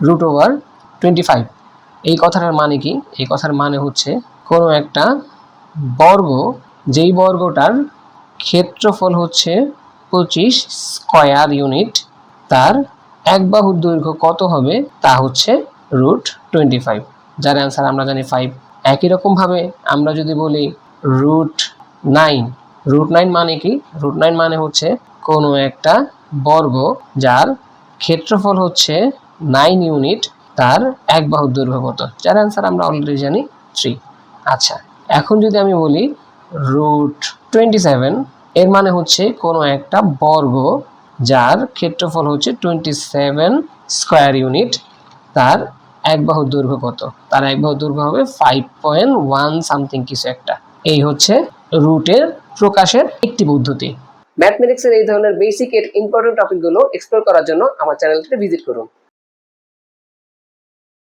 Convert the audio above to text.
Root over twenty five এই কথাটার মানে কি? এই কথার মানে হচ্ছে কোনো একটা বর্গ, যেই বর্গটার ক্ষেত্রফল হচ্ছে পঁচিশ স্কয়ার ইউনিট তার এক বাহুর দৈর্ঘ্য কত হবে? তা হচ্ছে রুট টোয়েন্টি ফাইভ যার অ্যান্সার আমরা জানি ফাইভ একই রকমভাবে আমরা যদি বলি রুট নাইন রুট নাইন মানে কি? রুট নাইন মানে হচ্ছে কোনো একটা বর্গ যার ক্ষেত্রফল হচ্ছে নাইন ইউনিট তার এক বাহু দৈর্ঘ্য কত? যার অ্যান্সার আমরা অলরেডি জানি থ্রি আচ্ছা এখন যদি আমি বলি রুট টোয়েন্টি সেভেন এর মানে হচ্ছে কোনো একটা বর্গ যার ক্ষেত্রফল হচ্ছে টোয়েন্টি সেভেন স্কোয়ার ইউনিট তার এক বাহু দৈর্ঘ্য কত? তার এক বাহু দৈর্ঘ্য হবে ফাইভ পয়েন্ট ওয়ান সামথিং কিছু একটা। এই হচ্ছে রুটের প্রকাশের একটি পদ্ধতি। ম্যাথমেটিক্সের এই ধরনের বেসিক এর ইম্পর্টেন্ট টপিকগুলো এক্সপ্লোর করার জন্য আমার চ্যানেলটিতে ভিজিট করুন।